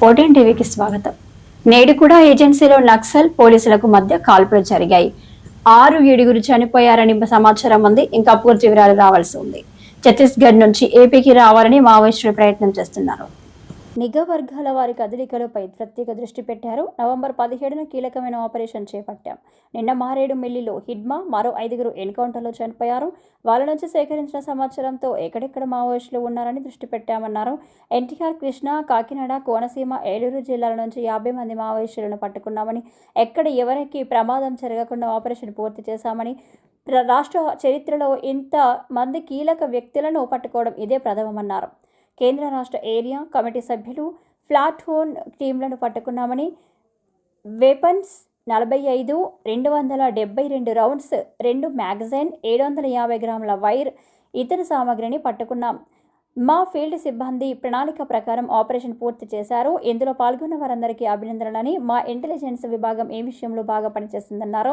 Fourteen టీవీకి స్వాగతం. నేడు కూడా ఏజెన్సీలో నక్సల్ పోలీసులకు మధ్య కాల్పులు జరిగాయి. ఆరు ఏడుగురు చనిపోయారని సమాచారం ఉంది. ఇంకా పూర్తి వివరాలు రావాల్సి ఉంది. ఛత్తీస్గఢ్ నుంచి ఏపీకి రావాలని మావోయిస్టులు ప్రయత్నం చేస్తున్నారు. నిఘా వర్గాల వారి కదలికలపై ప్రత్యేక దృష్టి పెట్టారు. నవంబర్ పదిహేడున కీలకమైన ఆపరేషన్ చేపట్టాం. నిన్న మారేడు మిల్లిలో హిడ్మా మరో ఐదుగురు ఎన్కౌంటర్లో చనిపోయారు. వాళ్ళ నుంచి సేకరించిన సమాచారంతో ఎక్కడెక్కడ మావోయిస్టులు ఉన్నారని దృష్టి పెట్టామన్నారు. ఎన్టీఆర్ కృష్ణ కాకినాడ కోనసీమ ఏలూరు జిల్లాల నుంచి యాభై మంది మావోయిస్టులను పట్టుకున్నామని ఎక్కడ ఎవరికి ప్రమాదం జరగకుండా ఆపరేషన్ పూర్తి చేశామని ప్ర- రాష్ట్ర చరిత్రలో ఇంత మంది కీలక వ్యక్తులను పట్టుకోవడం ఇదే ప్రథమమన్నారు. కేంద్ర రాష్ట్ర ఏరియా కమిటీ సభ్యులు ఫ్లాట్ హోన్ టీంలను పట్టుకున్నామని వెపన్స్ నలభై ఐదు రెండు వందల డెబ్బై రెండు రౌండ్స్ రెండు మ్యాగజైన్ ఏడు వందల యాభై గ్రాముల వైర్ ఇతర సామాగ్రిని పట్టుకున్నాం. మా ఫీల్డ్ సిబ్బంది ప్రణాళిక ప్రకారం ఆపరేషన్ పూర్తి చేశారు. ఇందులో పాల్గొన్న వారందరికీ అభినందనలని మా ఇంటెలిజెన్స్ విభాగం ఏ విషయంలో బాగా పనిచేస్తుందన్నారు.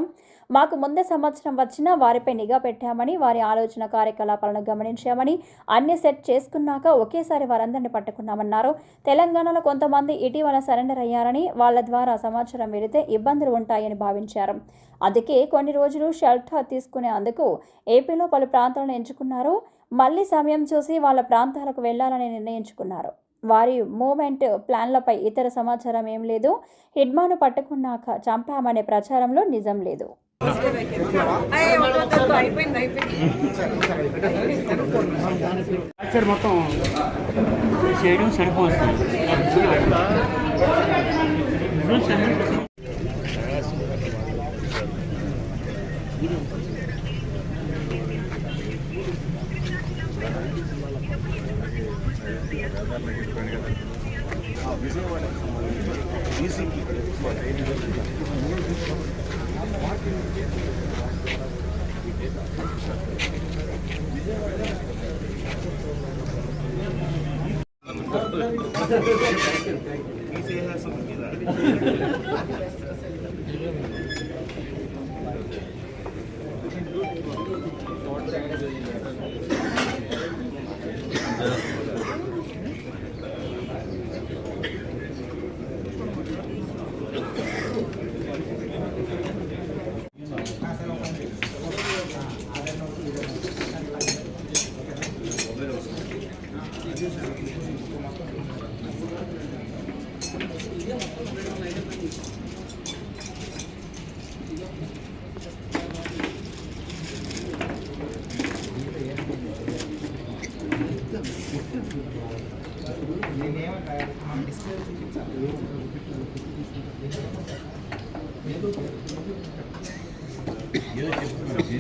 మాకు ముందే సంవత్సరం వచ్చినా వారిపై నిఘా పెట్టామని వారి ఆలోచన కార్యకలాపాలను గమనించామని అన్ని సెట్ చేసుకున్నాక ఒకేసారి వారందరిని పట్టుకున్నామన్నారు. తెలంగాణలో కొంతమంది ఇటీవల సరెండర్ అయ్యారని వాళ్ళ ద్వారా సమాచారం వెళితే ఇబ్బందులు ఉంటాయని భావించారు. అందుకే కొన్ని రోజులు షెల్టర్ తీసుకునే అందుకు ఏపీలో పలు ప్రాంతాలను ఎంచుకున్నారు. మళ్ళీ సమయం చూసి వాళ్ళ ప్రాంతాలకు వెళ్ళాలని నిర్ణయించుకున్నారు. వారి మూమెంట్ ప్లాన్లపై ఇతర సమాచారం ఏం లేదు. హిడ్మాను పట్టుకున్నాక చంపామనే ప్రచారంలో నిజం లేదు. అయిపోయింది అయిపోయింది స్ట్రక్చర్ మొత్తం చేయడం సరిపోతుంది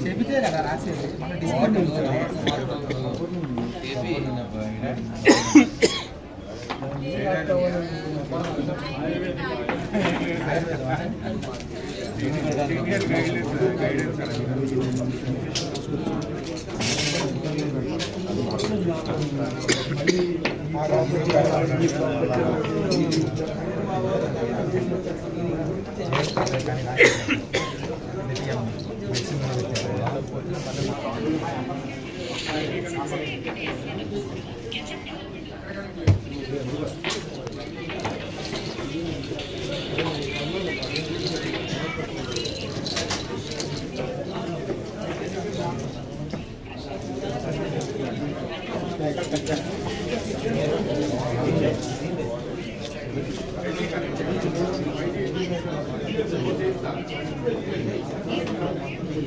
చెబితే కదా రాసేది. మన డిస్కౌంట్ ఎక్కువ